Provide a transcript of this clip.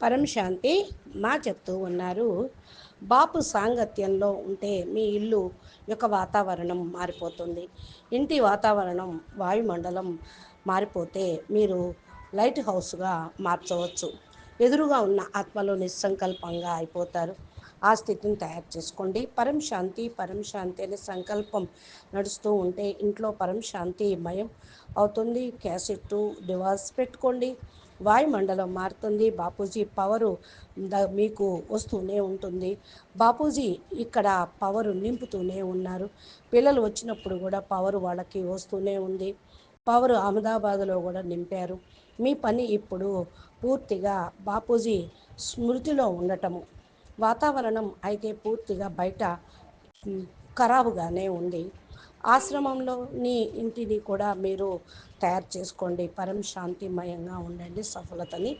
పరమశాంతి మా చెప్తూ ఉన్నారు. బాపు సాంగత్యంలో ఉంటే మీ ఇల్లు యొక్క వాతావరణం మారిపోతుంది. ఇంటి వాతావరణం వాయుమండలం మారిపోతే మీరు లైట్ హౌస్గా మార్చవచ్చు. ఎదురుగా ఉన్న ఆత్మలో నిస్సంకల్పంగా అయిపోతారు. ఆ స్థితిని తయారు చేసుకోండి. పరం శాంతి పరం శాంతి అనే సంకల్పం నడుస్తూ ఉంటే ఇంట్లో పరం శాంతి మయం అవుతుంది. క్యాసెట్ డివాస్ పెట్టుకోండి. వాయుమండలం మారుతుంది. బాపూజీ పవరు ద- మీకు వస్తూనే ఉంటుంది. బాపూజీ ఇక్కడ పవరు నింపుతూనే ఉన్నారు. పిల్లలు వచ్చినప్పుడు కూడా పవరు వాళ్ళకి వస్తూనే ఉంది. పవరు అహ్మదాబాద్లో కూడా నింపారు. మీ పని ఇప్పుడు పూర్తిగా బాపూజీ స్మృతిలో ఉండటము. వాతావరణం అయితే పూర్తిగా బయట ఖరాబుగానే ఉంది. ఆశ్రమంలో నీ ఇంటిని కూడా మీరు తయారు చేసుకోండి. పరం శాంతిమయంగా ఉండండి. సఫలతని